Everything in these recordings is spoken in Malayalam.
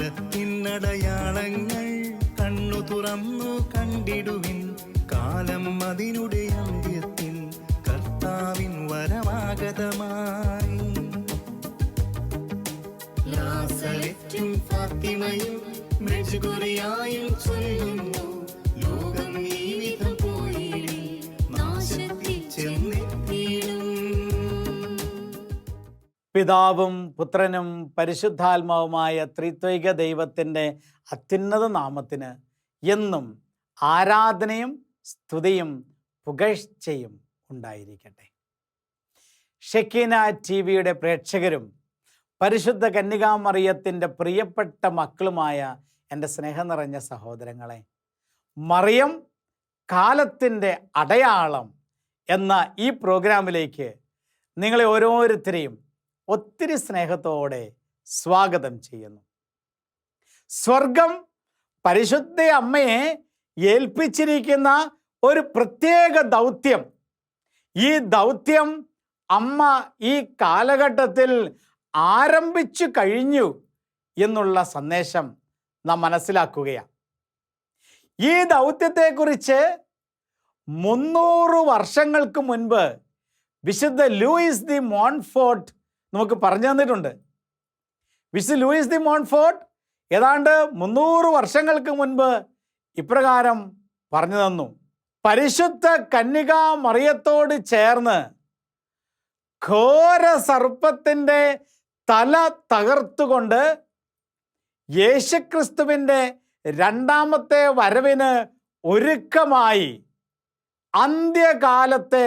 കാലത്തിനടയാളങ്ങൾ കണ്ണു തുറന്നു കണ്ടിടുവിൻ. കാലം അതിനുടെ അന്ത്യത്തിൽ കർത്താവിൻ വരമാഗതമായി ും ഫാത്തിമയും ചൊല്ലുന്നു. ലോകം ഈ വിധം പിതാവും പുത്രനും പരിശുദ്ധാത്മാവുമായ ത്രിത്വൈക ദൈവത്തിന്റെ അത്യുന്നത നാമത്തിന് എന്നും ആരാധനയും സ്തുതിയും പുകഴ്ചയും ഉണ്ടായിരിക്കട്ടെ. ഷെക്കീന ടി വിയുടെ പ്രേക്ഷകരും പരിശുദ്ധ കന്യകാമറിയത്തിന്റെ പ്രിയപ്പെട്ട മക്കളുമായ എന്റെ സ്നേഹം നിറഞ്ഞ സഹോദരങ്ങളെ മറിയം കാലത്തിന്റെ അടയാളം എന്ന ഈ പ്രോഗ്രാമിലേക്ക് നിങ്ങളെ ഓരോരുത്തരെയും ഒത്തിരി സ്നേഹത്തോടെ സ്വാഗതം ചെയ്യുന്നു. സ്വർഗം പരിശുദ്ധ അമ്മയെ ഏൽപ്പിച്ചിരിക്കുന്ന ഒരു പ്രത്യേക ദൗത്യം. ഈ ദൗത്യം അമ്മ ഈ കാലഘട്ടത്തിൽ ആരംഭിച്ചു കഴിഞ്ഞു എന്നുള്ള സന്ദേശം നാം മനസ്സിലാക്കുകയാണ്. ഈ ദൗത്യത്തെക്കുറിച്ച് മുന്നൂറ് വർഷങ്ങൾക്ക് മുൻപ് വിശുദ്ധ ലൂയിസ് ദി മോൺഫോർട്ട് നമുക്ക് പറഞ്ഞു തന്നിട്ടുണ്ട്. വിശുദ്ധ ലൂയിസ് ദി മോൺഫോർട്ട് ഏതാണ്ട് മുന്നൂറ് വർഷങ്ങൾക്ക് മുൻപ് ഇപ്രകാരം പറഞ്ഞു തന്നു. പരിശുദ്ധ കന്യക മറിയത്തോട് ചേർന്ന് ഘോര സർപ്പത്തിന്റെ തല തകർത്തുകൊണ്ട് യേശുക്രിസ്തുവിന്റെ രണ്ടാമത്തെ വരവിന് ഒരുക്കമായി അന്ത്യകാലത്തെ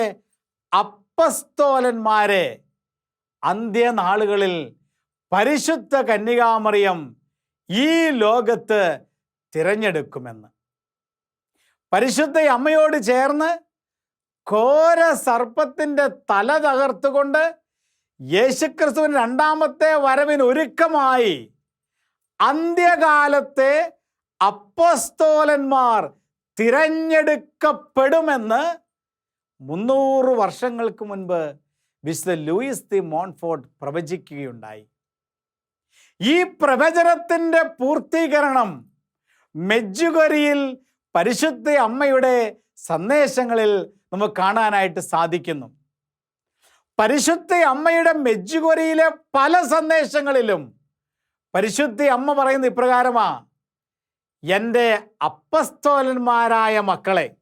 അപ്പസ്തോലന്മാരെ അന്ത്യനാളുകളിൽ പരിശുദ്ധ കന്യകാമറിയം ഈ ലോകത്ത് തിരഞ്ഞെടുക്കുമെന്ന്. പരിശുദ്ധ അമ്മയോട് ചേർന്ന് ഘോര സർപ്പത്തിന്റെ തല തകർത്തുകൊണ്ട് യേശുക്രിസ്തുവിന് രണ്ടാമത്തെ വരവിന് ഒരുക്കമായി അന്ത്യകാലത്തെ അപ്പസ്തോലന്മാർ തിരഞ്ഞെടുക്കപ്പെടുമെന്ന് മുന്നൂറ് വർഷങ്ങൾക്ക് മുൻപ് വിശുദ്ധ ലൂയിസ് ദി മോൺഫോർട്ട് പ്രവചിക്കുകയുണ്ടായി. ഈ പ്രവചനത്തിന്റെ പൂർത്തീകരണം മെജ്ജുകരിയിൽ പരിശുദ്ധ അമ്മയുടെ സന്ദേശങ്ങളിൽ നമുക്ക് കാണാനായിട്ട് സാധിക്കുന്നു. പരിശുദ്ധ അമ്മയുടെ മെജ്ജുകൊരിയിലെ പല സന്ദേശങ്ങളിലും പരിശുദ്ധ അമ്മ പറയുന്ന ഇപ്രകാരമാ എന്റെ അപ്പസ്തോലന്മാരായ മക്കളെ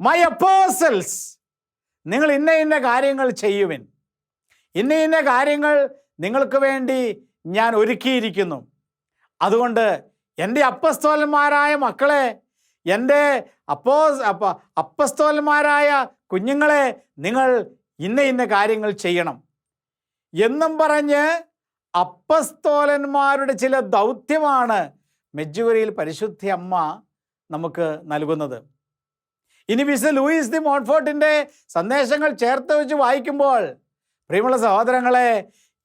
മൈ അപ്പോസൽസ് നിങ്ങൾ ഇന്ന ഇന്ന കാര്യങ്ങൾ ചെയ്യുവിൻ. ഇന്ന ഇന്ന കാര്യങ്ങൾ നിങ്ങൾക്ക് വേണ്ടി ഞാൻ ഒരുക്കിയിരിക്കുന്നു. അതുകൊണ്ട് എന്റെ അപ്പസ്തോലന്മാരായ മക്കളെ എന്റെ അപ്പോ അപ്പ അപ്പസ്തോലന്മാരായ കുഞ്ഞുങ്ങളെ നിങ്ങൾ ഇന്ന ഇന്ന കാര്യങ്ങൾ ചെയ്യണം. എന്നും പറഞ്ഞ് അപ്പസ്തോലന്മാരുടെ ചില ദൗത്യമാണ് മെജ്ജുവരിയിൽ പരിശുദ്ധി അമ്മ നമുക്ക് നൽകുന്നത്. ഇനി മിസ് ലൂയിസ് ദി മോൺഫോർട്ടിന്റെ സന്ദേശങ്ങൾ ചേർത്ത് വെച്ച് വായിക്കുമ്പോൾ പ്രിയമുള്ള സഹോദരങ്ങളെ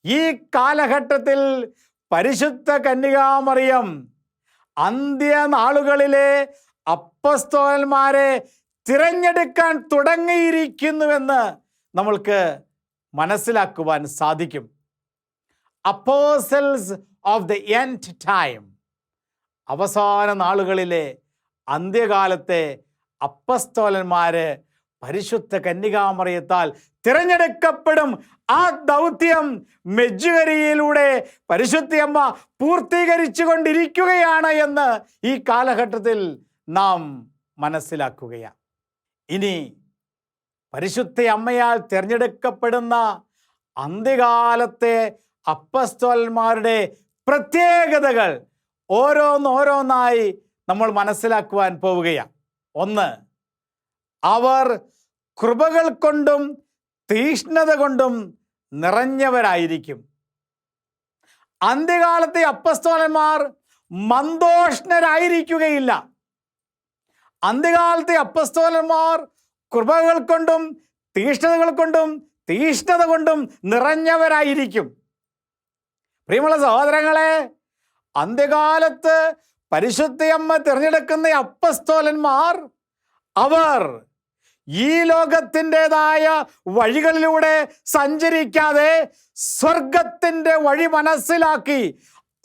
ഈ കാലഘട്ടത്തിൽ പരിശുദ്ധ കന്യകാമറിയം അന്ത്യനാളുകളിലെ അപ്പസ്തോലന്മാരെ തിരഞ്ഞെടുക്കാൻ തുടങ്ങിയിരിക്കുന്നുവെന്ന് നമ്മൾക്ക് മനസ്സിലാക്കുവാൻ സാധിക്കും. Apostles of the end time. അവസാന നാളുകളിലെ അന്ത്യകാലത്തെ അപ്പസ്തോലന്മാര് പരിശുദ്ധ കന്യകാമറിയത്താൽ തിരഞ്ഞെടുക്കപ്പെടും. ആ ദൗത്യം മെജുകരിയിലൂടെ പരിശുദ്ധിയമ്മ പൂർത്തീകരിച്ചു കൊണ്ടിരിക്കുകയാണ് എന്ന് ഈ കാലഘട്ടത്തിൽ നാം മനസ്സിലാക്കുകയാണ്. ഇനി പരിശുദ്ധ അമ്മയാൽ തിരഞ്ഞെടുക്കപ്പെടുന്ന അന്ത്യകാലത്തെ അപ്പസ്തോലന്മാരുടെ പ്രത്യേകതകൾ ഓരോന്നോരോന്നായി നമ്മൾ മനസ്സിലാക്കുവാൻ പോവുകയാണ്. ഒന്ന് അവർ കൃപകൾ കൊണ്ടും തീഷ്ണത കൊണ്ടും നിറഞ്ഞവരായിരിക്കും. അന്ത്യകാലത്തെ അപ്പസ്തോലന്മാർ മന്ദോഷ്ണരായിരിക്കുകയില്ല. അന്ത്യകാലത്തെ അപ്പസ്തോലന്മാർ കൃപകൾ കൊണ്ടും തീഷ്ണതകൾ കൊണ്ടും തീഷ്ണത കൊണ്ടും നിറഞ്ഞവരായിരിക്കും. പ്രിയമുള്ള സഹോദരങ്ങളെ അന്ത്യകാലത്ത് പരിശുദ്ധയമ്മ തിരഞ്ഞെടുക്കുന്ന അപ്പസ്തോലന്മാർ അവർ ഈ ലോകത്തിന്റെതായ വഴികളിലൂടെ സഞ്ചരിക്കാതെ സ്വർഗത്തിന്റെ വഴി മനസ്സിലാക്കി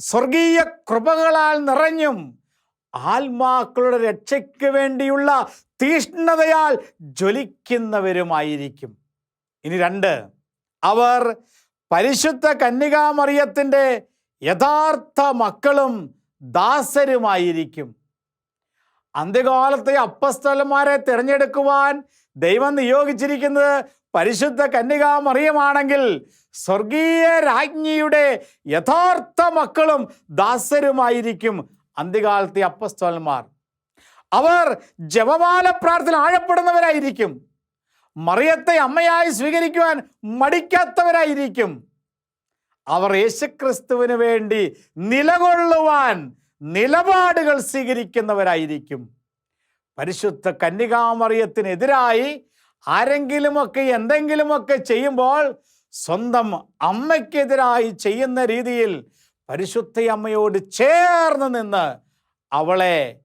സ്വർഗീയ കൃപകളാൽ നിറഞ്ഞും ആത്മാക്കളുടെ രക്ഷയ്ക്ക് വേണ്ടിയുള്ള തീഷ്ണതയാൽ ജ്വലിക്കുന്നവരുമായിരിക്കും. ഇനി രണ്ട് അവർ പരിശുദ്ധ കന്യകാമറിയത്തിന്റെ യഥാർത്ഥ മക്കളും ദാസരുമായിരിക്കും. അന്ത്യകാലത്തെ അപ്പസ്ഥലന്മാരെ തിരഞ്ഞെടുക്കുവാൻ ദൈവം നിയോഗിച്ചിരിക്കുന്നത് പരിശുദ്ധ കന്യകാമറിയമാണെങ്കിൽ സ്വർഗീയ രാജ്ഞിയുടെ യഥാർത്ഥ മക്കളും ദാസരുമായിരിക്കും അന്ത്യകാലത്തെ അപ്പസ്തോലന്മാർ. അവർ ജപമാല പ്രാർത്ഥന ആഴപ്പെടുന്നവരായിരിക്കും. മറിയത്തെ അമ്മയായി സ്വീകരിക്കുവാൻ മടിക്കാത്തവരായിരിക്കും. അവർ യേശുക്രിസ്തുവിന് വേണ്ടി നിലകൊള്ളുവാൻ നിലപാടുകൾ സ്വീകരിക്കുന്നവരായിരിക്കും. പരിശുദ്ധ കന്യകാമറിയത്തിനെതിരായി ആരെങ്കിലുമൊക്കെ എന്തെങ്കിലുമൊക്കെ ചെയ്യുമ്പോൾ സ്വന്തം അമ്മയ്ക്കെതിരായി ചെയ്യുന്ന രീതിയിൽ പരിശുദ്ധ അമ്മയോട് ചേർന്ന് നിന്ന് അവളെ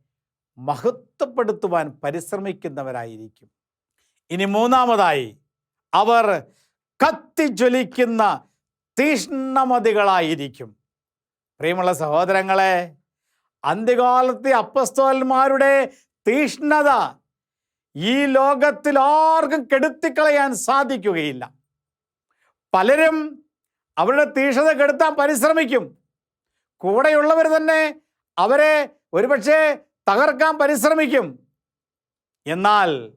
മഹത്വപ്പെടുത്തുവാൻ പരിശ്രമിക്കുന്നവരായിരിക്കും. ഇനി മൂന്നാമതായി അവർ കത്തിജ്വലിക്കുന്ന തീഷ്ണമതികളായിരിക്കും. പ്രിയമുള്ള സഹോദരങ്ങളെ അന്ത്യകാലത്തെ അപ്പസ്തോലന്മാരുടെ തീഷ്ണത ഈ ലോകത്തിൽ ആർക്കും കെടുത്തിക്കളയാൻ സാധിക്കുകയില്ല. പലരും അവരുടെ തീഷ്ണത കെടുത്താൻ പരിശ്രമിക്കും. കൂടെയുള്ളവർ തന്നെ അവരെ ഒരുപക്ഷെ തകർക്കാൻ പരിശ്രമിക്കും. എന്നാൽ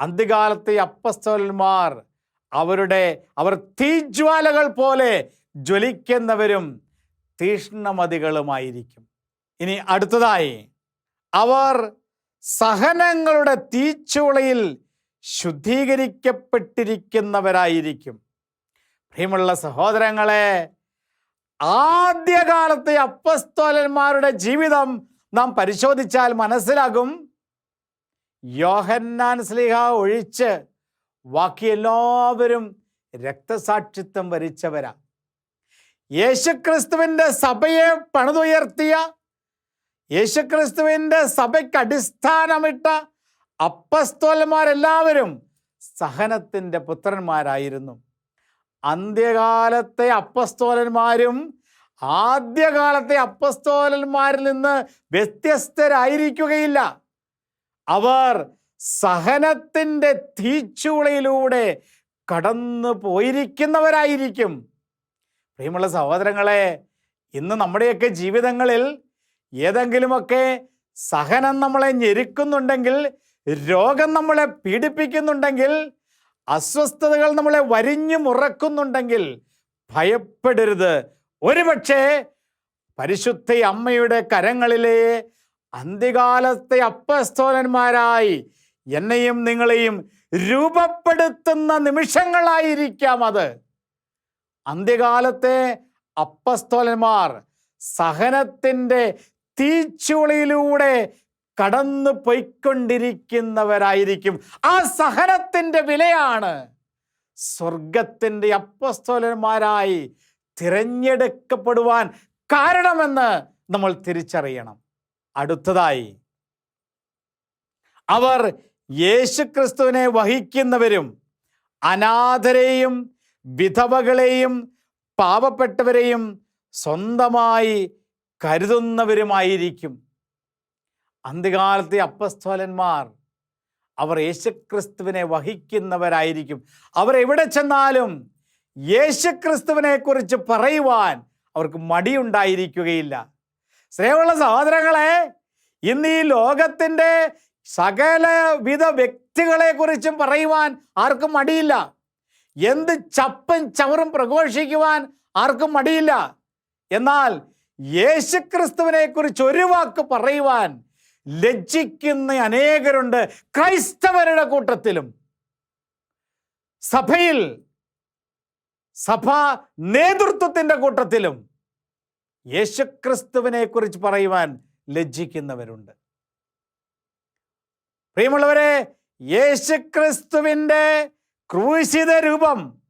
അന്ത്യകാലത്തെ അപ്പസ്തോലന്മാർ അവരുടെ അവർ തീജ്വാലകൾ പോലെ ജ്വലിക്കുന്നവരും തീഷ്ണമതികളുമായിരിക്കും. ഇനി അടുത്തതായി അവർ സഹനങ്ങളുടെ തീച്ചുളയിൽ ശുദ്ധീകരിക്കപ്പെട്ടിരിക്കുന്നവരായിരിക്കും. പ്രിയമുള്ള സഹോദരങ്ങളെ ആദ്യകാലത്തെ അപ്പസ്തോലന്മാരുടെ ജീവിതം നാം പരിശോധിച്ചാൽ മനസ്സിലാകും. യോഹന്നാൻ സ്ലിഹ ഒഴിച്ച് ബാക്കി എല്ലാവരും രക്തസാക്ഷിത്വം വരിച്ചവരാ. യേശുക്രിസ്തുവിന്റെ സഭയെ പണിതുയർത്തിയ യേശുക്രിസ്തുവിന്റെ സഭയ്ക്ക് അടിസ്ഥാനമിട്ട അപ്പസ്തോലന്മാരെല്ലാവരും സഹനത്തിന്റെ പുത്രന്മാരായിരുന്നു. അന്ത്യകാലത്തെ അപ്പസ്തോലന്മാരും ആദ്യകാലത്തെ അപ്പസ്തോലന്മാരിൽ നിന്ന് വ്യത്യസ്തരായിരിക്കുകയില്ല. അവർ സഹനത്തിന്റെ തീച്ചുളയിലൂടെ കടന്നു പോയിരിക്കുന്നവരായിരിക്കും. പ്രിയമുള്ള സഹോദരങ്ങളെ ഇന്ന് നമ്മുടെയൊക്കെ ജീവിതങ്ങളിൽ ഏതെങ്കിലുമൊക്കെ സഹനം നമ്മളെ ഞെരുക്കുന്നുണ്ടെങ്കിൽ രോഗം നമ്മളെ പീഡിപ്പിക്കുന്നുണ്ടെങ്കിൽ അസ്വസ്ഥതകൾ നമ്മളെ വരിഞ്ഞു മുറക്കുന്നുണ്ടെങ്കിൽ ഭയപ്പെടരുത്. ഒരുപക്ഷേ പരിശുദ്ധ അമ്മയുടെ കരങ്ങളിലെ അന്ത്യകാലത്തെ അപ്പസ്തോലന്മാരായി എന്നെയും നിങ്ങളെയും രൂപപ്പെടുത്തുന്ന നിമിഷങ്ങളായിരിക്കാം അത്. അന്ത്യകാലത്തെ അപ്പസ്തോലന്മാർ സഹനത്തിന്റെ തീച്ചുളിയിലൂടെ കടന്നു പോയിക്കൊണ്ടിരിക്കുന്നവരായിരിക്കും. ആ സഹനത്തിന്റെ വിലയാണ് സ്വർഗത്തിന്റെ അപ്പസ്തോലന്മാരായി തിരഞ്ഞെടുക്കപ്പെടുവാൻ കാരണമെന്ന് നമ്മൾ തിരിച്ചറിയണം. അടുത്തതായി അവർ യേശുക്രിസ്തുവിനെ വഹിക്കുന്നവരും അനാഥരെയും വിധവകളെയും പാവപ്പെട്ടവരെയും സ്വന്തമായി കരുതുന്നവരുമായിരിക്കും. അന്ത്യകാലത്തെ അപ്പസ്തോലന്മാർ അവർ യേശുക്രിസ്തുവിനെ വഹിക്കുന്നവരായിരിക്കും. അവർ എവിടെ ചെന്നാലും യേശുക്രിസ്തുവിനെ കുറിച്ച് പറയുവാൻ അവർക്ക് മടിയുണ്ടായിരിക്കുകയില്ല. സ്നേഹമുള്ള സഹോദരങ്ങളെ ഇന്ന് ഈ ലോകത്തിന്റെ സകലവിധ വ്യക്തികളെ കുറിച്ചും പറയുവാൻ ആർക്കും മടിയില്ല. എന്ത് ചപ്പും ചവറും പ്രഘോഷിക്കുവാൻ ആർക്കും മടിയില്ല. എന്നാൽ യേശുക്രിസ്തുവിനെ കുറിച്ച് ഒരു വാക്ക് പറയുവാൻ ലജ്ജിക്കുന്ന അനേകരുണ്ട് ക്രൈസ്തവരുടെ കൂട്ടത്തിലും. സഭയിൽ സഭാ നേതൃത്വത്തിന്റെ കൂട്ടത്തിലും യേശുക്രിസ്തുവിനെ കുറിച്ച് പറയുവാൻ ലജ്ജിക്കുന്നവരുണ്ട്. പ്രിയമുള്ളവരെ യേശുക്രിസ്തുവിന്റെ ക്രൂശിത രൂപം.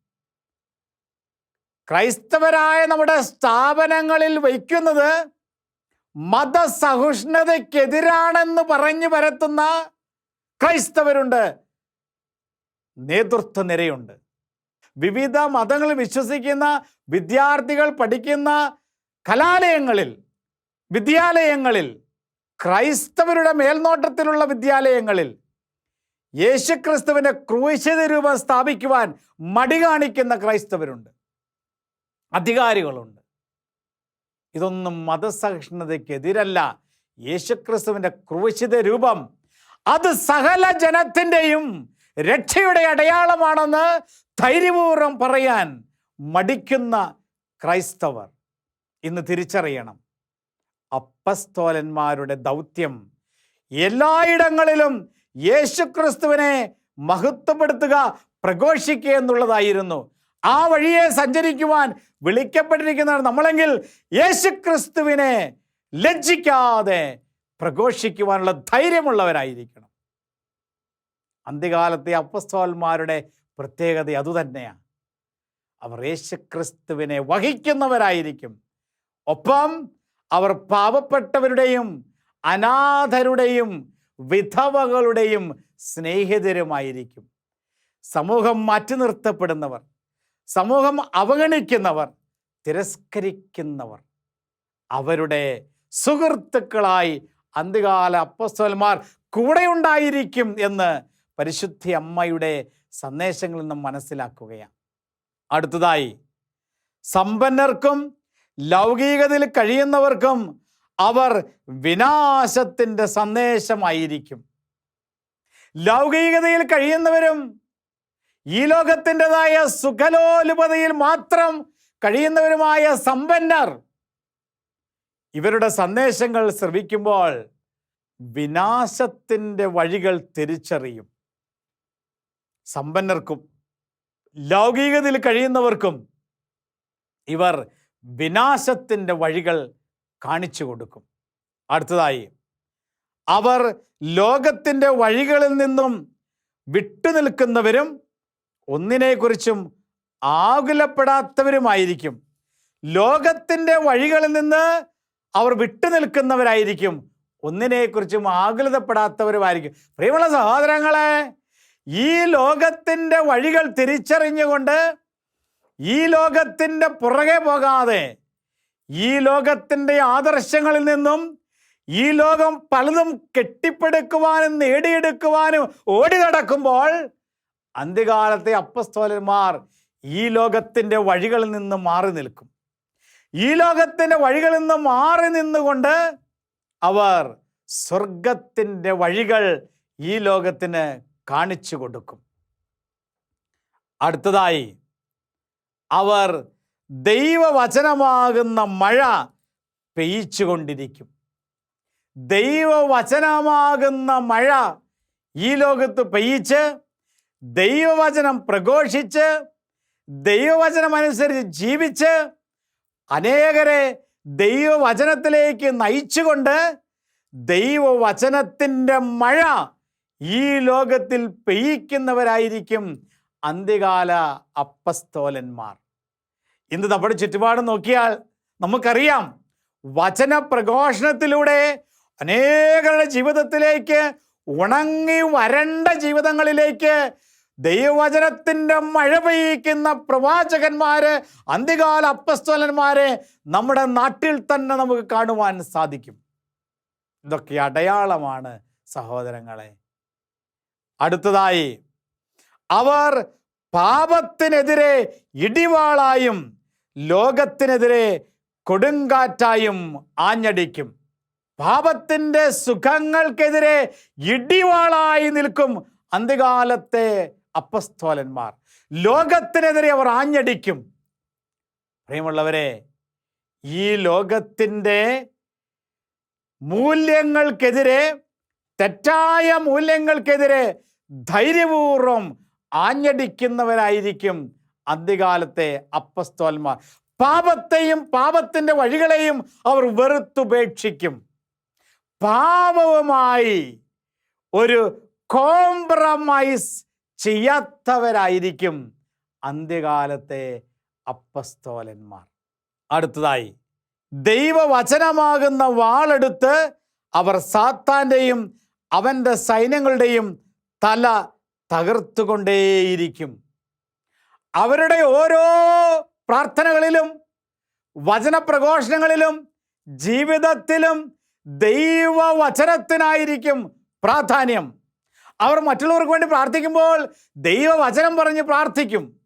ക്രൈസ്തവരായ നമ്മുടെ സ്ഥാപനങ്ങളിൽ വയ്ക്കുന്നത് മതസഹിഷ്ണുതയ്ക്കെതിരാണെന്ന് പറഞ്ഞു പരത്തുന്ന ക്രൈസ്തവരുണ്ട്. നേതൃത്വ നിരയുണ്ട്. വിവിധ മതങ്ങൾ വിശ്വസിക്കുന്ന വിദ്യാർത്ഥികൾ പഠിക്കുന്ന കലാലയങ്ങളിൽ വിദ്യാലയങ്ങളിൽ ക്രൈസ്തവരുടെ മേൽനോട്ടത്തിലുള്ള വിദ്യാലയങ്ങളിൽ യേശുക്രിസ്തുവിന്റെ ക്രൂശിത രൂപം സ്ഥാപിക്കുവാൻ മടി കാണിക്കുന്ന ക്രൈസ്തവരുണ്ട്. അധികാരികളുണ്ട്. ഇതൊന്നും മതസഹിഷ്ണുതയ്ക്കെതിരല്ല. യേശുക്രിസ്തുവിന്റെ ക്രൂശിത രൂപം അത് സകല ജനത്തിന്റെയും രക്ഷയുടെ അടയാളമാണെന്ന് ധൈര്യപൂർവം പറയാൻ മടിക്കുന്ന ക്രൈസ്തവർ. ഇന്ന് തിരിച്ചറിയണം. അപ്പസ്തോലന്മാരുടെ ദൗത്യം എല്ലായിടങ്ങളിലും യേശുക്രിസ്തുവിനെ മഹത്വപ്പെടുത്തുക പ്രഘോഷിക്കുക എന്നുള്ളതായിരുന്നു. ആ വഴിയെ സഞ്ചരിക്കുവാൻ വിളിക്കപ്പെട്ടിരിക്കുന്നതാണ് നമ്മളെങ്കിൽ യേശുക്രിസ്തുവിനെ ലജ്ജിക്കാതെ പ്രഘോഷിക്കുവാനുള്ള ധൈര്യമുള്ളവരായിരിക്കണം. അന്ത്യകാലത്തെ അപ്പസ്തോന്മാരുടെ പ്രത്യേകത അതുതന്നെയാണ്. അവർ യേശുക്രിസ്തുവിനെ വഹിക്കുന്നവരായിരിക്കും. ഒപ്പം അവർ പാവപ്പെട്ടവരുടെയും അനാഥരുടെയും വിധവകളുടെയും സ്നേഹിതരുമായിരിക്കും. സമൂഹം മാറ്റി നിർത്തപ്പെടുന്നവർ സമൂഹം അവഗണിക്കുന്നവർ തിരസ്കരിക്കുന്നവർ. അവരുടെ സുഹൃത്തുക്കളായി അന്ത്യകാല അപ്പസ്വന്മാർ കൂടെയുണ്ടായിരിക്കും എന്ന് പരിശുദ്ധി അമ്മയുടെ സന്ദേശങ്ങളിൽ നിന്നും മനസ്സിലാക്കുകയാണ്. അടുത്തതായി സമ്പന്നർക്കും ലൗകികതയിൽ കഴിയുന്നവർക്കും അവർ വിനാശത്തിന്റെ സന്ദേശമായിരിക്കും. ലൗകികതയിൽ കഴിയുന്നവരും ഈ ലോകത്തിന്റെതായ സുഖലോലുപതയിൽ മാത്രം കഴിയുന്നവരുമായ സമ്പന്നർ ഇവരുടെ സന്ദേശങ്ങൾ ശ്രവിക്കുമ്പോൾ വിനാശത്തിന്റെ വഴികൾ തിരിച്ചറിയും. സമ്പന്നർക്കും ലൗകികതയിൽ കഴിയുന്നവർക്കും ഇവർ വിനാശത്തിന്റെ വഴികൾ കാണിച്ചു കൊടുക്കും. അടുത്തതായി അവർ ലോകത്തിന്റെ വഴികളിൽ നിന്നും വിട്ടുനിൽക്കുന്നവരും ഒന്നിനെക്കുറിച്ചും ആകുലപ്പെടാത്തവരുമായിരിക്കും. ലോകത്തിന്റെ വഴികളിൽ നിന്ന് അവർ വിട്ടുനിൽക്കുന്നവരായിരിക്കും ഒന്നിനെക്കുറിച്ചും ആകുലതപ്പെടാത്തവരുമായിരിക്കും. പ്രിയമുള്ള സഹോദരങ്ങളെ ഈ ലോകത്തിന്റെ വഴികൾ തിരിച്ചറിഞ്ഞുകൊണ്ട് ഈ ലോകത്തിന്റെ പുറകെ പോകാതെ ഈ ലോകത്തിന്റെ ആദർശങ്ങളിൽ നിന്നും ഈ ലോകം പലതും കെട്ടിപ്പടുക്കുവാനും നേടിയെടുക്കുവാനും ഓടി നടക്കുമ്പോൾ അന്ത്യകാലത്തെ അപ്പസ്തോലന്മാർ ഈ ലോകത്തിന്റെ വഴികളിൽ നിന്ന് മാറി നിൽക്കും. ഈ ലോകത്തിന്റെ വഴികളിൽ നിന്ന് മാറി നിന്നുകൊണ്ട് അവർ സ്വർഗത്തിന്റെ വഴികൾ ഈ ലോകത്തിന് കാണിച്ചു കൊടുക്കും. അടുത്തതായി അവർ ദൈവവചനമാകുന്ന മഴ പെയ്ച്ചുകൊണ്ടിരിക്കും. ദൈവവചനമാകുന്ന മഴ ഈ ലോകത്ത് പെയ്യിച്ച് ദൈവവചനം പ്രഘോഷിച്ച് ദൈവവചനമനുസരിച്ച് ജീവിച്ച് അനേകരെ ദൈവവചനത്തിലേക്ക് നയിച്ചുകൊണ്ട് ദൈവവചനത്തിന്റെ മഴ ഈ ലോകത്തിൽ പെയ്യിക്കുന്നവരായിരിക്കും. അന്ത്യകാല അപ്പസ്തോലന്മാർ. ഇന്ന് നമ്മുടെ ചുറ്റുപാട് നോക്കിയാൽ നമുക്കറിയാം വചന പ്രഘോഷണത്തിലൂടെ അനേകരുടെ ജീവിതത്തിലേക്ക് ഉണങ്ങി വരണ്ട ജീവിതങ്ങളിലേക്ക് ദൈവവചനത്തിന്റെ മഴ പെയ്യിക്കുന്ന പ്രവാചകന്മാര് അന്ത്യകാല അപ്പസ്തോലന്മാരെ നമ്മുടെ നാട്ടിൽ തന്നെ നമുക്ക് കാണുവാൻ സാധിക്കും. ഇതൊക്കെ അടയാളമാണ് സഹോദരങ്ങളെ. അടുത്തതായി അവർ പാപത്തിനെതിരെ ഇടിവാളായും ലോകത്തിനെതിരെ കൊടുങ്കാറ്റായും ആഞ്ഞടിക്കും. പാപത്തിന്റെ സുഖങ്ങൾക്കെതിരെ ഇടിവാളായി നിൽക്കും അന്ത്യകാലത്തെ അപ്പസ്തോലന്മാർ. ലോകത്തിനെതിരെ അവർ ആഞ്ഞടിക്കും. പ്രിയമുള്ളവരെ ഈ ലോകത്തിന്റെ മൂല്യങ്ങൾക്കെതിരെ തെറ്റായ മൂല്യങ്ങൾക്കെതിരെ ധൈര്യപൂർവം ആഞ്ഞടിക്കുന്നവരായിരിക്കും അന്ത്യകാലത്തെ അപ്പസ്തോന്മാർ പാപത്തെയും പാപത്തിന്റെ വഴികളെയും അവർ വെറുത്തുപേക്ഷിക്കും. പാപവുമായി ഒരു കോംപ്രമൈസ് ചെയ്യാത്തവരായിരിക്കും അന്ത്യകാലത്തെ അപ്പസ്തോലന്മാർ. അടുത്തതായി ദൈവവചനമാകുന്ന വാളെടുത്ത് അവർ സാത്താന്റെയും അവന്റെ സൈന്യങ്ങളുടെയും തല തകർത്തുകൊണ്ടേയിരിക്കും. അവരുടെ ഓരോ പ്രാർത്ഥനകളിലും വചനപ്രഘോഷണങ്ങളിലും ജീവിതത്തിലും ദൈവവചനത്തിനായിരിക്കും പ്രാധാന്യം. അവർ മറ്റുള്ളവർക്ക് വേണ്ടി പ്രാർത്ഥിക്കുമ്പോൾ ദൈവവചനം പറഞ്ഞ് പ്രാർത്ഥിക്കും.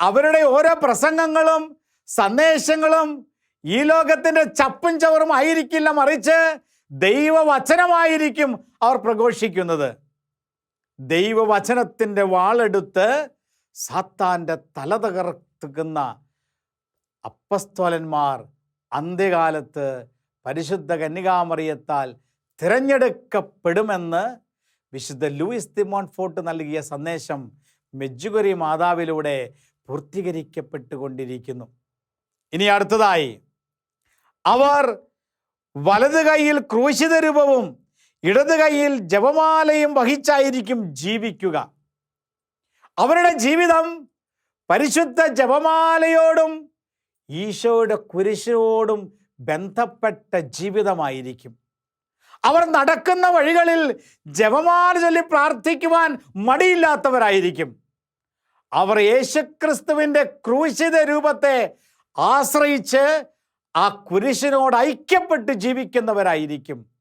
അവരുടെ ഓരോ പ്രസംഗങ്ങളും സന്ദേശങ്ങളും ഈ ലോകത്തിന്റെ ചപ്പും ചവറും ആയിരിക്കില്ല മറിച്ച് ദൈവവചനമായിരിക്കും അവർ പ്രഘോഷിക്കുന്നത്. ദൈവവചനത്തിന്റെ വാളെടുത്ത് സാത്താന്റെ തല തകർത്തുക്കുന്ന അപ്പസ്തോലന്മാർ അന്ത്യകാലത്ത് പരിശുദ്ധ കന്യകാമറിയത്താൽ തിരഞ്ഞെടുക്കപ്പെടുമെന്ന് വിശുദ്ധ ലൂയിസ് തിമോൺ ഫോർട്ട് നൽകിയ സന്ദേശം മെജ്ജുഗരി മാതാവിലൂടെ പൂർത്തീകരിക്കപ്പെട്ടുകൊണ്ടിരിക്കുന്നു. ഇനി അടുത്തതായി അവർ വലതു കൈയിൽ ക്രൂശിത രൂപവും ഇടത് കൈയിൽ ജപമാലയും വഹിച്ചായിരിക്കും ജീവിക്കുക. അവരുടെ ജീവിതം പരിശുദ്ധ ജപമാലയോടും ഈശോയുടെ കുരിശോടും ബന്ധപ്പെട്ട ജീവിതമായിരിക്കും. അവർ നടക്കുന്ന വഴികളിൽ ജപമാല ചൊല്ലി പ്രാർത്ഥിക്കുവാൻ മടിയില്ലാത്തവരായിരിക്കും. അവർ യേശുക്രിസ്തുവിന്റെ ക്രൂശിത രൂപത്തെ ആശ്രയിച്ച് ആ കുരിശിനോട് ഐക്യപ്പെട്ട് ജീവിക്കുന്നവരായിരിക്കും.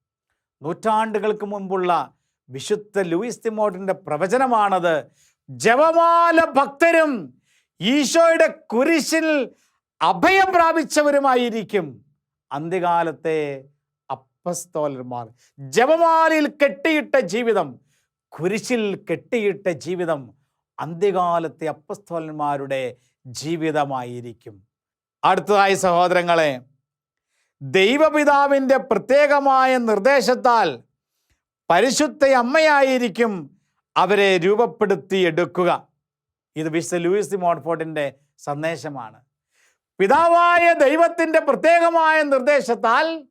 നൂറ്റാണ്ടുകൾക്ക് മുമ്പുള്ള വിശുദ്ധ ലൂയിസ് തിമോട്ടിന്റെ പ്രവചനമാണത്. ജപമാല ഭക്തരും ഈശോയുടെ കുരിശിൽ അഭയം പ്രാപിച്ചവരുമായിരിക്കും. അന്ത്യകാലത്തെ അപ്പസ്തോലന്മാർ. ജപമാലയിൽ കെട്ടിയിട്ട ജീവിതം കുരിശിൽ കെട്ടിയിട്ട ജീവിതം അന്ത്യകാലത്തെ അപ്പസ്തോലന്മാരുടെ ജീവിതമായിരിക്കും. അടുത്തതായി സഹോദരങ്ങളെ ദൈവപിതാവിന്റെ പ്രത്യേകമായ നിർദ്ദേശത്താൽ പരിശുദ്ധ അമ്മയായിരിക്കും അവരെ രൂപപ്പെടുത്തിയെടുക്കുക. ഇത് വിശുദ്ധ ലൂയിസ് ദി മോൺഫോർട്ടിന്റെ സന്ദേശമാണ്. പിതാവായ ദൈവത്തിന്റെ പ്രത്യേകമായ നിർദ്ദേശത്താൽ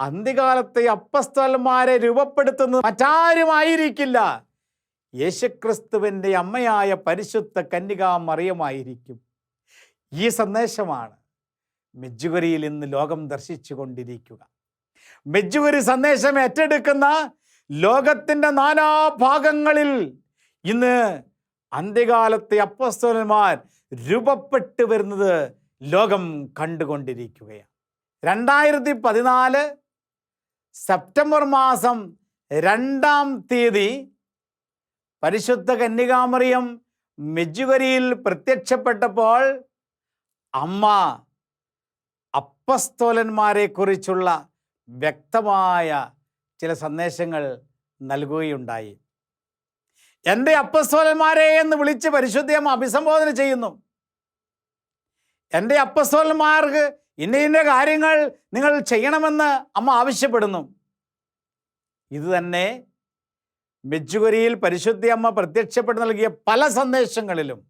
അന്തികാലത്തെ അപ്പസ്തലന്മാരെ രൂപപ്പെടുത്തുന്നത് മറ്റാരുമായിരിക്കില്ല. യേശുക്രിസ്തുവിന്റെ അമ്മയായ പരിശുദ്ധ കന്യകാ മറിയമായിരിക്കും. ഈ സന്ദേശമാണ് മെജ്ജുഗരിയിൽ ഇന്ന് ലോകം ദർശിച്ചു കൊണ്ടിരിക്കുക മെജ്ജുഗരി സന്ദേശം ഏറ്റെടുക്കുന്ന ലോകത്തിന്റെ നാനാഭാഗങ്ങളിൽ ഇന്ന് അന്ത്യകാലത്തെ അപ്പസ്തോലന്മാർ രൂപപ്പെട്ടു വരുന്നത് ലോകം കണ്ടുകൊണ്ടിരിക്കുകയാണ്. രണ്ടായിരത്തി പതിനാല് സെപ്റ്റംബർ മാസം രണ്ടാം തീയതി പരിശുദ്ധ കന്യകാമറിയം മെജ്ജുകരിയിൽ പ്രത്യക്ഷപ്പെട്ടപ്പോൾ അമ്മ അപ്പസ്തോലന്മാരെ കുറിച്ചുള്ള വ്യക്തമായ ചില സന്ദേശങ്ങൾ നൽകുകയുണ്ടായി. എന്റെ അപ്പസ്തോലന്മാരെ എന്ന് വിളിച്ച് പരിശുദ്ധയമ്മ അഭിസംബോധന ചെയ്യുന്നു. എന്റെ അപ്പസ്തോലന്മാർക്ക് ഇന്ന ഇന്ന കാര്യങ്ങൾ നിങ്ങൾ ചെയ്യണമെന്ന് അമ്മ ആവശ്യപ്പെടുന്നു. ഇത് തന്നെ മെജ്ജുകരിയിൽ പരിശുദ്ധി അമ്മ പ്രത്യക്ഷപ്പെട്ട് നൽകിയ പല സന്ദേശങ്ങളിലും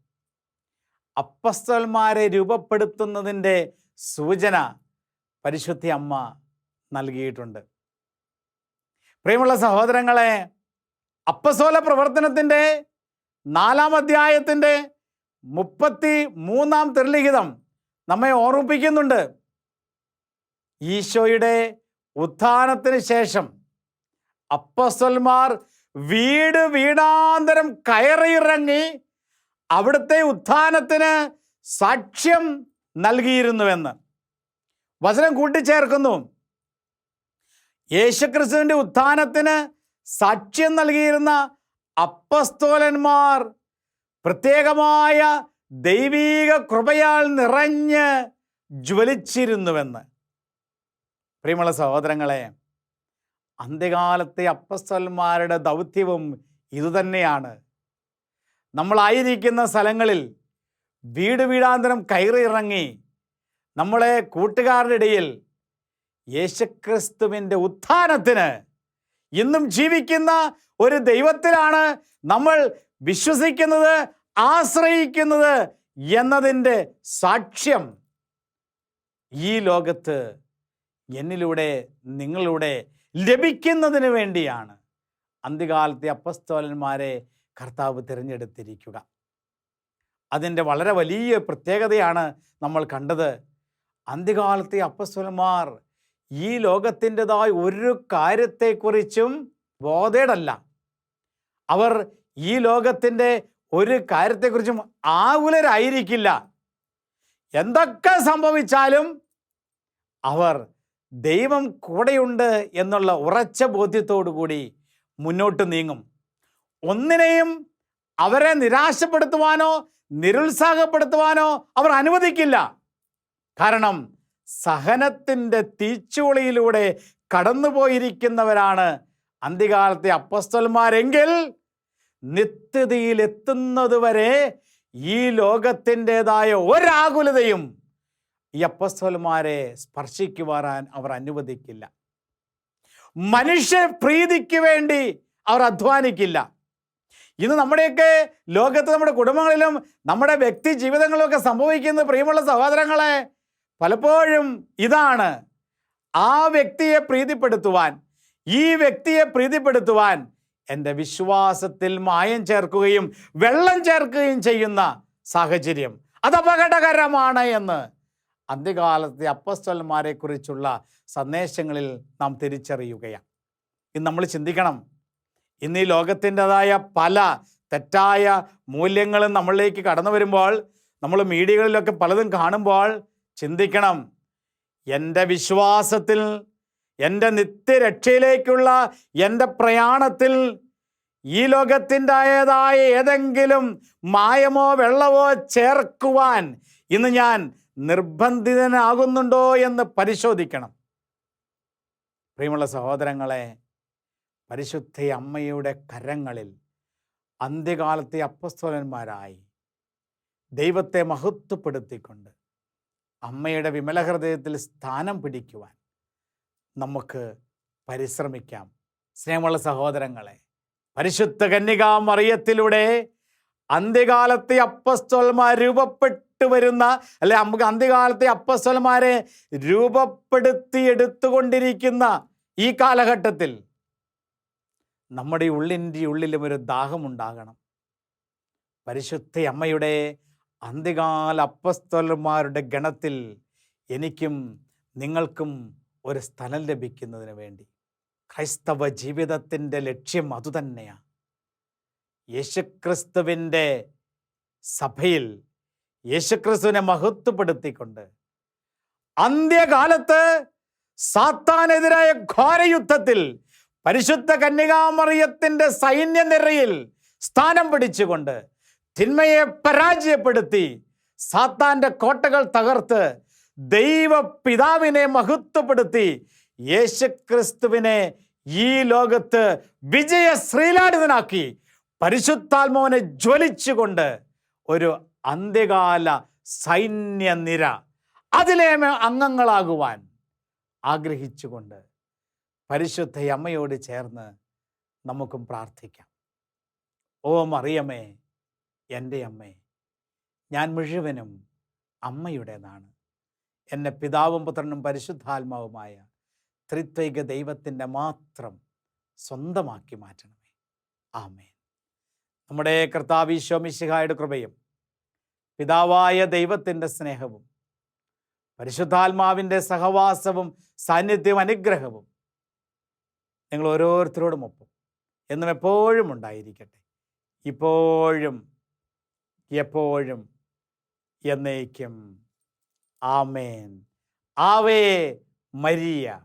അപ്പസ്തോന്മാരെ രൂപപ്പെടുത്തുന്നതിന്റെ സൂചന പരിശുദ്ധി അമ്മ നൽകിയിട്ടുണ്ട്. പ്രിയമുള്ള സഹോദരങ്ങളെ അപ്പസോല പ്രവർത്തനത്തിന്റെ നാലാം അധ്യായത്തിന്റെ മുപ്പത്തി മൂന്നാം തിരുലിഖിതം നമ്മെ ഓർമ്മിപ്പിക്കുന്നുണ്ട്. ഈശോയുടെ ഉത്ഥാനത്തിന് ശേഷം അപ്പസ്വൽമാർ വീട് വീടാന്തരം കയറിയിറങ്ങി അവിടുത്തെ ഉത്ഥാനത്തിന് സാക്ഷ്യം നൽകിയിരുന്നുവെന്ന്. വചനം കൂട്ടിച്ചേർക്കുന്നു. യേശുക്രിസ്തുവിന്റെ ഉത്ഥാനത്തിന് സാക്ഷ്യം നൽകിയിരുന്ന അപ്പസ്തോലന്മാർ പ്രത്യേകമായ ദൈവീക കൃപയാൽ നിറഞ്ഞ് ജ്വലിച്ചിരുന്നുവെന്ന്. പ്രിയമുള്ള സഹോദരങ്ങളെ അന്ത്യകാലത്തെ അപ്പസ്തോലന്മാരുടെ ദൗത്യവും ഇതുതന്നെയാണ്. നമ്മളായിരിക്കുന്ന സ്ഥലങ്ങളിൽ വീട് വീടാന്തരം കയറിയിറങ്ങി നമ്മളെ കൂട്ടുകാരുടെ ഇടയിൽ യേശുക്രിസ്തുവിന്റെ ഉത്ഥാനത്തിന് ഇന്നും ജീവിക്കുന്ന ഒരു ദൈവത്തിലാണ് നമ്മൾ വിശ്വസിക്കുന്നത് ആശ്രയിക്കുന്നത് എന്നതിന്റെ സാക്ഷ്യം ഈ ലോകത്ത് എന്നിലൂടെ നിങ്ങളിലൂടെ ലഭിക്കുന്നതിന് വേണ്ടിയാണ്. അന്ത്യകാലത്തെ അപ്പസ്തോലന്മാരെ കർത്താവ് തിരഞ്ഞെടുത്തിരിക്കുക. അതിന്റെ വളരെ വലിയ പ്രത്യേകതയാണ് നമ്മൾ കണ്ടത്. അന്ത്യകാലത്തെ അപ്പസ്വലന്മാർ ഈ ലോകത്തിന്റെതായ ഒരു കാര്യത്തെക്കുറിച്ചും ബോധേടല്ല. അവർ ഈ ലോകത്തിന്റെ ഒരു കാര്യത്തെക്കുറിച്ചും ആകുലരായിരിക്കില്ല. എന്തൊക്കെ സംഭവിച്ചാലും അവർ ദൈവം കൂടെയുണ്ട് എന്നുള്ള ഉറച്ച കൂടി മുന്നോട്ട് നീങ്ങും. ഒന്നിനെയും അവരെ നിരാശപ്പെടുത്തുവാനോ നിരുത്സാഹപ്പെടുത്തുവാനോ അവർ അനുവദിക്കില്ല. കാരണം സഹനത്തിന്റെ തീച്ചുളിയിലൂടെ കടന്നുപോയിരിക്കുന്നവരാണ് അന്ത്യകാലത്തെ അപ്പസ്തന്മാരെങ്കിൽ നിത്യതയിൽ എത്തുന്നതുവരെ ഈ ലോകത്തിന്റെതായ ഒരാകുലതയും ഈ അപ്പസ്തന്മാരെ സ്പർശിക്കുവാൻ അവർ അനുവദിക്കില്ല. മനുഷ്യ പ്രീതിക്ക് വേണ്ടി അവർ അധ്വാനിക്കില്ല. ഇന്ന് നമ്മുടെയൊക്കെ ലോകത്ത് നമ്മുടെ കുടുംബങ്ങളിലും നമ്മുടെ വ്യക്തി ജീവിതങ്ങളിലൊക്കെ സംഭവിക്കുന്ന പ്രിയമുള്ള സഹോദരങ്ങളെ പലപ്പോഴും ഇതാണ് ആ വ്യക്തിയെ പ്രീതിപ്പെടുത്തുവാൻ ഈ വ്യക്തിയെ പ്രീതിപ്പെടുത്തുവാൻ എന്റെ വിശ്വാസത്തിൽ മായം ചേർക്കുകയും വെള്ളം ചേർക്കുകയും ചെയ്യുന്ന സാഹചര്യം. അത് അപകടകരമാണ് എന്ന് അന്ത്യകാലത്തെ അപ്പസ്വലന്മാരെക്കുറിച്ചുള്ള സന്ദേശങ്ങളിൽ നാം തിരിച്ചറിയുകയാണ്. ഇന്ന് നമ്മൾ ചിന്തിക്കണം. ഇന്ന് ഈ ലോകത്തിന്റെതായ പല തെറ്റായ മൂല്യങ്ങളും നമ്മളിലേക്ക് കടന്നു വരുമ്പോൾ നമ്മൾ മീഡിയകളിലൊക്കെ പലതും കാണുമ്പോൾ ചിന്തിക്കണം. എന്റെ വിശ്വാസത്തിൽ എന്റെ നിത്യരക്ഷയിലേക്കുള്ള എന്റെ പ്രയാണത്തിൽ ഈ ലോകത്തിന്റെതായ ഏതെങ്കിലും മായമോ വെള്ളമോ ചേർക്കുവാൻ ഇന്ന് ഞാൻ നിർബന്ധിതനാകുന്നുണ്ടോ എന്ന് പരിശോധിക്കണം. പ്രിയമുള്ള സഹോദരങ്ങളെ പരിശുദ്ധ അമ്മയുടെ കരങ്ങളിൽ അന്ത്യകാലത്തെ അപ്പസ്തോലന്മാരായി ദൈവത്തെ മഹത്വപ്പെടുത്തിക്കൊണ്ട് അമ്മയുടെ വിമല ഹൃദയത്തിൽ സ്ഥാനം പിടിക്കുവാൻ നമുക്ക് പരിശ്രമിക്കാം. സ്നേഹമുള്ള സഹോദരങ്ങളെ പരിശുദ്ധ കന്യകാ മറിയത്തിലൂടെ അന്ത്യകാലത്തെ അപ്പസ്തോൽമാർ രൂപപ്പെട്ടു വരുന്ന അല്ലെ നമുക്ക് അന്ത്യകാലത്തെ അപ്പസ്തോൽമാരെ രൂപപ്പെടുത്തി എടുത്തുകൊണ്ടിരിക്കുന്ന ഈ കാലഘട്ടത്തിൽ നമ്മുടെ ഉള്ളിന്റെ ഉള്ളിലും ഒരു ദാഹമുണ്ടാകണം. പരിശുദ്ധ അമ്മയുടെ അന്ത്യകാല അപ്പസ്തോലന്മാരുടെ ഗണത്തിൽ എനിക്കും നിങ്ങൾക്കും ഒരു സ്ഥലം ലഭിക്കുന്നതിന് വേണ്ടി. ക്രൈസ്തവ ജീവിതത്തിന്റെ ലക്ഷ്യം അതുതന്നെയാണ് യേശുക്രിസ്തുവിന്റെ സഭയിൽ യേശുക്രിസ്തുവിനെ മഹത്വപ്പെടുത്തിക്കൊണ്ട് അന്ത്യകാലത്ത് സാത്താനെതിരായ ഘോരയുദ്ധത്തിൽ പരിശുദ്ധ കന്യകാമറിയത്തിന്റെ സൈന്യനിരയിൽ സ്ഥാനം പിടിച്ചുകൊണ്ട് തിന്മയെ പരാജയപ്പെടുത്തി സാത്താന്റെ കോട്ടകൾ തകർത്ത് ദൈവപിതാവിനെ മഹത്വപ്പെടുത്തി യേശുക്രിസ്തുവിനെ ഈ ലോകത്ത് വിജയ ശ്രീലാടിതനാക്കി പരിശുദ്ധാത്മാവിനെ ജ്വലിച്ചുകൊണ്ട് ഒരു അന്ത്യകാല സൈന്യനിര അതിലെ അംഗങ്ങളാകുവാൻ ആഗ്രഹിച്ചുകൊണ്ട് പരിശുദ്ധ അമ്മയോട് ചേർന്ന് നമുക്കും പ്രാർത്ഥിക്കാം. ഓ മറിയമേ എന്റെ അമ്മേ ഞാൻ മുഴുവനും അമ്മയുടേതാണ്. എന്നെ പിതാവും പുത്രനും പരിശുദ്ധാത്മാവുമായ ത്രിത്വൈക ദൈവത്തിന്റെ മാത്രം സ്വന്തമാക്കി മാറ്റണമേ. ആമേൻ. നമ്മുടെ കർത്താവിശ്വമിശിഹായുടെ കൃപയും പിതാവായ ദൈവത്തിന്റെ സ്നേഹവും പരിശുദ്ധാത്മാവിന്റെ സഹവാസവും സാന്നിധ്യവും അനുഗ്രഹവും നിങ്ങൾ ഓരോരുത്തരോടും ഒപ്പം എന്നും എപ്പോഴും ഉണ്ടായിരിക്കട്ടെ. ഇപ്പോഴും എപ്പോഴും എന്നേക്കും. ആമേൻ. ആവേ മരിയ.